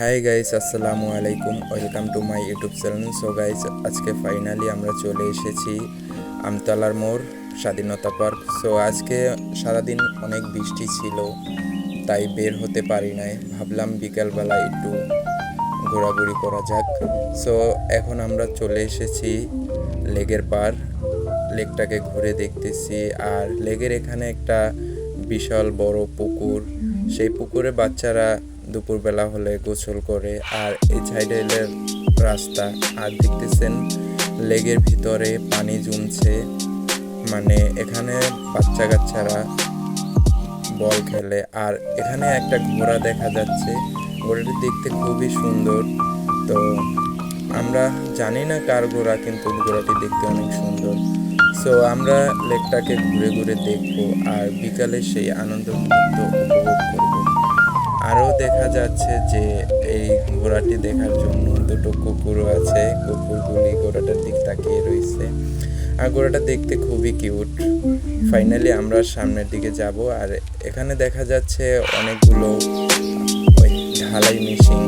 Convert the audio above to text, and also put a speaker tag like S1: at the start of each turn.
S1: High guys আসসালামু আলাইকুম welcome to my YouTube channel so guys আজকে ফাইনালি আমরা চলে এসেছি আমতলার মোড়, স্বাধীনতা পার্ক। সো আজকে সারাদিন অনেক বৃষ্টি ছিল, তাই বের হতে পারি নাই। ভাবলাম বিকালবেলা একটু ঘোরাঘুরি করা যাক। সো এখন আমরা চলে এসেছি লেগের পার। লেকটাকে ঘুরে দেখতেছি। আর লেগের এখানে একটা বিশাল বড় পুকুর। সেই পুকুরে বাচ্চারা দুপুরবেলা হলে গোসল করে আর এই সাইডে এলে রাস্তা। আর দেখতেছেন, লেগের ভিতরে পানি জমছে। মানে এখানে বাচ্চা কাচ্চারা বল খেলে। আর এখানে একটা ঘোড়া দেখা যাচ্ছে। ঘোড়াটি দেখতে খুবই সুন্দর। তো আমরা জানি না কার ঘোড়া, কিন্তু ঘোড়াটি দেখতে অনেক সুন্দর। সো আমরা লেকটাকে ঘুরে ঘুরে দেখব আর বিকালে সেই আনন্দ উপভোগ করব। দেখা যাচ্ছে যে এই ঘোড়াটি দেখার জন্য দুটো কুকুরও আছে। কুকুরগুলি ঘোড়াটার দিক তাকিয়ে রয়েছে। আর ঘোড়াটা দেখতে খুবই কিউট। ফাইনালি আমরা সামনের দিকে যাব। আর এখানে দেখা যাচ্ছে অনেকগুলো ওই ঢালাই মেশিন।